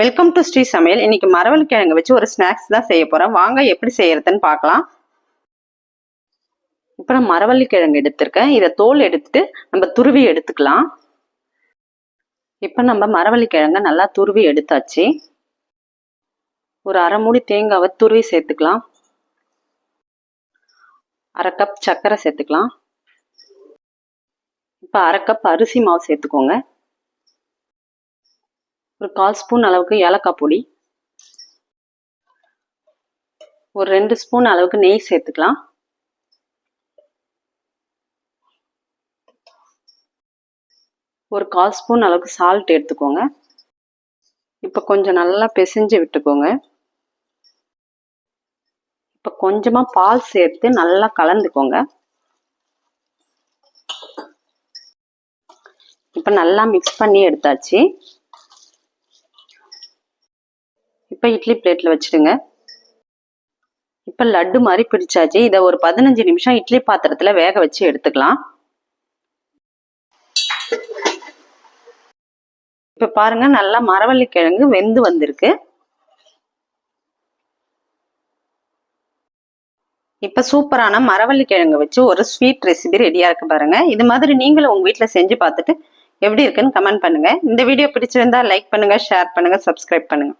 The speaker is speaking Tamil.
வெல்கம் டு ஸ்ரீ சமையல் இன்னைக்கு மரவள்ளி கிழங்கு வச்சு ஒரு ஸ்நாக்ஸ் தான் செய்ய போறேன். வாங்க எப்படி செய்யறதுன்னு பார்க்கலாம். இப்போ நான் மரவள்ளி கிழங்கு எடுத்திருக்கேன். இதை தோல் எடுத்துட்டு நம்ம துருவி எடுத்துக்கலாம். இப்போ நம்ம மரவள்ளி கிழங்க நல்லா துருவி எடுத்தாச்சு. ஒரு அரை மூடி தேங்காவை துருவி சேர்த்துக்கலாம். அரை கப் சர்க்கரை சேர்த்துக்கலாம். இப்போ அரை கப் அரிசி மாவு சேர்த்துக்கோங்க. ஒரு கால் ஸ்பூன் அளவுக்கு ஏலக்காய் பொடி. ஒரு ரெண்டு ஸ்பூன் அளவுக்கு நெய் சேர்த்துக்கலாம். ஒரு கால் ஸ்பூன் அளவுக்கு சால்ட் எடுத்துக்கோங்க. இப்போ கொஞ்சம் நல்லா பிசைஞ்சு விட்டுக்கோங்க. இப்போ கொஞ்சமாக பால் சேர்த்து நல்லா கலந்துக்கோங்க. இப்போ நல்லா மிக்ஸ் பண்ணி எடுத்தாச்சு. இப்போ இட்லி பிளேட்டில் வச்சுடுங்க இப்போ லட்டு மாதிரி பிடிச்சாச்சு இதை ஒரு பதினஞ்சு நிமிஷம் இட்லி பாத்திரத்தில் வேக வச்சு எடுத்துக்கலாம். இப்போ பாருங்க நல்லா மரவள்ளி கிழங்கு வெந்து வந்திருக்கு. இப்போ சூப்பரான மரவள்ளி கிழங்கு வச்சு ஒரு ஸ்வீட் ரெசிபி ரெடியாக இருக்கு பாருங்க. இது மாதிரி நீங்களும் உங்கள் வீட்டில் செஞ்சு பார்த்துட்டு எப்படி இருக்குன்னு கமெண்ட் பண்ணுங்க. இந்த வீடியோ பிடிச்சிருந்தா லைக் பண்ணுங்க ஷேர் பண்ணுங்க சப்ஸ்கிரைப் பண்ணுங்க.